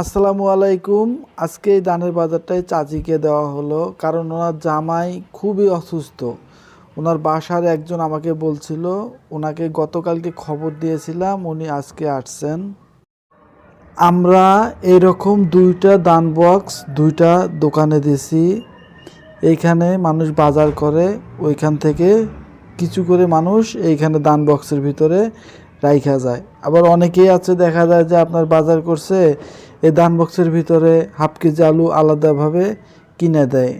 আসসালামু আলাইকুম। আজকে এই দানের বাজারটাই চাচিকে দেওয়া হলো কারণ ওনার জামাই খুবই অসুস্থ। ওনার বাসার একজন আমাকে বলছিল, ওনাকে গতকালকে খবর দিয়েছিলাম, উনি আজকে আসছেন। আমরা এরকম দুইটা দান বক্স, দুইটা দোকানে দিছি এইখানে মানুষ বাজার করে, ওইখান থেকে কিছু করে মানুষ এইখানে দান বক্সের ভিতরে রাইখা যায়। আবার অনেকেই আছে, দেখা যায় যে আপনার বাজার করছে, এই দান বক্সের ভিতরে হাফ কেজি আলু আলাদাভাবে কিনে দেয়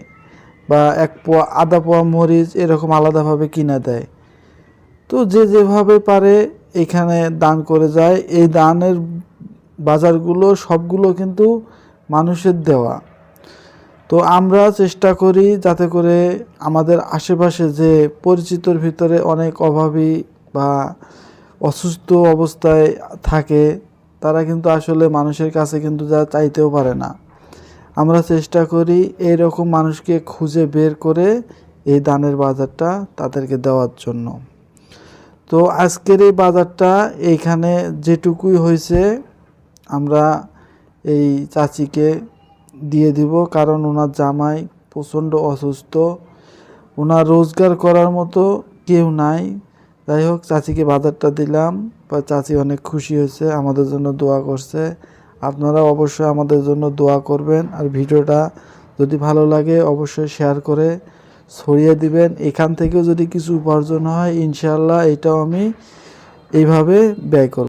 বা এক পোয়া, আধা পোয়া মরিচ এরকম আলাদাভাবে কিনে দেয়। তো যে যেভাবে পারে এখানে দান করে যায়। এই দানের বাজারগুলো সবগুলো কিন্তু মানুষের দেওয়া। তো আমরা চেষ্টা করি যাতে করে আমাদের আশেপাশে যে পরিচিতর ভিতরে অনেক অভাবী বা অসুস্থ অবস্থায় থাকে, তারা কিন্তু আসলে মানুষের কাছে কিন্তু যা চাইতেও পারে না। আমরা চেষ্টা করি এই রকম মানুষকে খুঁজে বের করে এই দানের বাজারটা তাদেরকে দেওয়ার জন্য। তো আজকের এই বাজারটা এইখানে যেটুকুই হয়েছে, আমরা এই চাচিকে দিয়ে দিব কারণ ওনার জামাই প্রচণ্ড অসুস্থ। ওনার রোজগার করার মতো কেউ নাই। যাই হোক, চাচিকে বাজারটা দিলাম। বা চাচি অনেক খুশি হয়েছে, আমাদের জন্য দোয়া করছে। আপনারা অবশ্যই আমাদের জন্য দোয়া করবেন। আর ভিডিওটা যদি ভালো লাগে, অবশ্যই শেয়ার করে ছড়িয়ে দিবেন। এখান থেকেও যদি কিছু উপার্জন হয় ইনশাল্লাহ এটাও আমি এইভাবে ব্যয় করব।